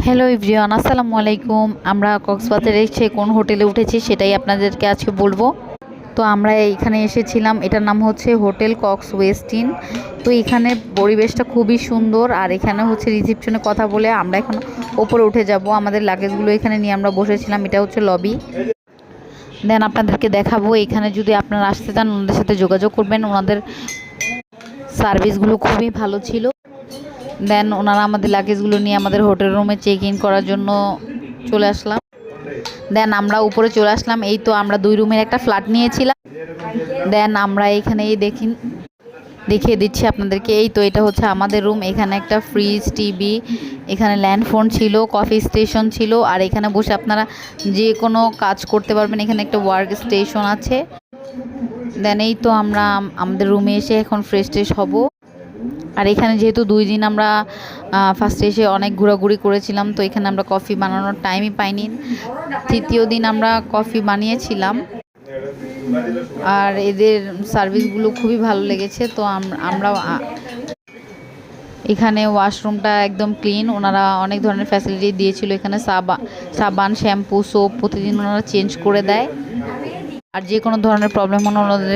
Hello everyone আসসালামু আলাইকুম আমরা কক্সবাজারে এসে কোন হোটেলে উঠেছি সেটাই আপনাদেরকে আজকে বলব। তো আমরা এখানে এসেছিলাম। এটার নাম হচ্ছে হোটেল কক্স ওয়েস্টিন। তো এখানে পরিবেশটা খুবই সুন্দর। আর এখানে হচ্ছে রিসিপশনে কথা বলে আমরা এখন ওপরে উঠে যাব। আমাদের লাগেজগুলো এখানে নিয়ে আমরা বসেছিলাম। এটা হচ্ছে লবি। দেন আপনাদেরকে দেখাবো। এখানে যদি আপনারা আসতে চান, ওনাদের সাথে যোগাযোগ করবেন। ওনাদের সার্ভিসগুলো খুবই ভালো ছিল। দেন ওনারা আমাদের লাগেজগুলো নিয়ে আমাদের হোটেল রুমে চেক ইন করার জন্য চলে আসলাম। দেন আমরা উপরে চলে আসলাম, এই তো আমরা দুই রুমের একটা ফ্ল্যাট নিয়েছিলাম। দেন আমরা এখানে এই দেখি, দেখিয়ে দিচ্ছি আপনাদেরকে, এই তো এটা হচ্ছে আমাদের রুম এখানে একটা ফ্রিজ টিভি এখানে ল্যান্ড ফোন ছিল কফি স্টেশন ছিল, আর এখানে বসে আপনারা যে কোনো কাজ করতে পারবেন, এখানে একটা ওয়ার্ক স্টেশন আছে। দেন এই তো আমরা আম- আমাদের রুমে এসে এখন ফ্রেশ ট্রেশ হব। আর এখানে যেহেতু দুই দিন আমরা ফার্স্টে এসে অনেক ঘোরাঘুরি করেছিলাম, তো এখানে আমরা কফি বানানোর টাইমই পাইনি। তৃতীয় দিন আমরা কফি বানিয়েছিলাম। আর এদের সার্ভিসগুলো খুবই ভালো লেগেছে, তো আম- আমরা এখানে ওয়াশরুমটা একদম ক্লিন ওনারা অনেক ধরনের ফ্যাসিলিটি দিয়েছিল এখানে সাবান সাবান শ্যাম্পু সোপ প্রতিদিন ওনারা চেঞ্জ করে দেয়। আর যে কোনো ধরনের প্রবলেম হলে ওনাদের